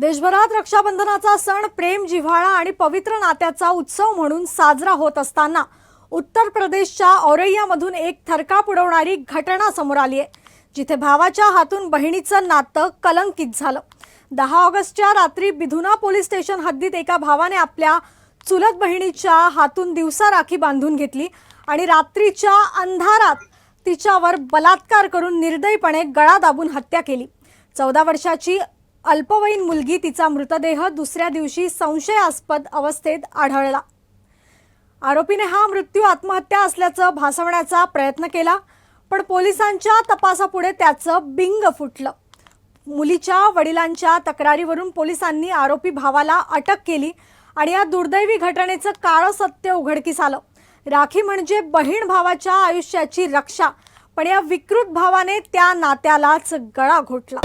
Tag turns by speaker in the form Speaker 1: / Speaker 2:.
Speaker 1: देशभरात रक्षाबंधनाचा सण प्रेम जिव्हाळा आणि पवित्र नात्याचा उत्सव म्हणून साजरा होत असताना उत्तर प्रदेशच्या औरैयामधून एक थरकाप उडवणारी घटना समोर आली आहे जिथे भावाच्या हातून बहिणीचं नातं कलंकित झालं. दहा ऑगस्टच्या रात्री बिधुना पोलीस स्टेशन हद्दीत एका भावाने आपल्या चुलत बहिणीच्या हातून दिवसा राखी बांधून घेतली आणि रात्रीच्या अंधारात तिच्यावर बलात्कार करून निर्दयीपणे गळा दाबून हत्या केली. चौदा वर्षाची अल्पवयीन मुलगी तिचा मृतदेह दुसऱ्या दिवशी संशयास्पद अवस्थेत आढळला. आरोपीने हा मृत्यू आत्महत्या असल्याचं भासवण्याचा प्रयत्न केला पण पोलिसांच्या तपासापुढे त्याचं बिंग फुटलं. मुलीच्या वडिलांच्या तक्रारीवरून पोलिसांनी आरोपी भावाला अटक केली आणि या दुर्दैवी घटनेचं काळं सत्य उघडकीस आलं. राखी म्हणजे बहीण भावाच्या आयुष्याची रक्षा पण या विकृत भावाने त्या नात्यालाच गळा घोटला.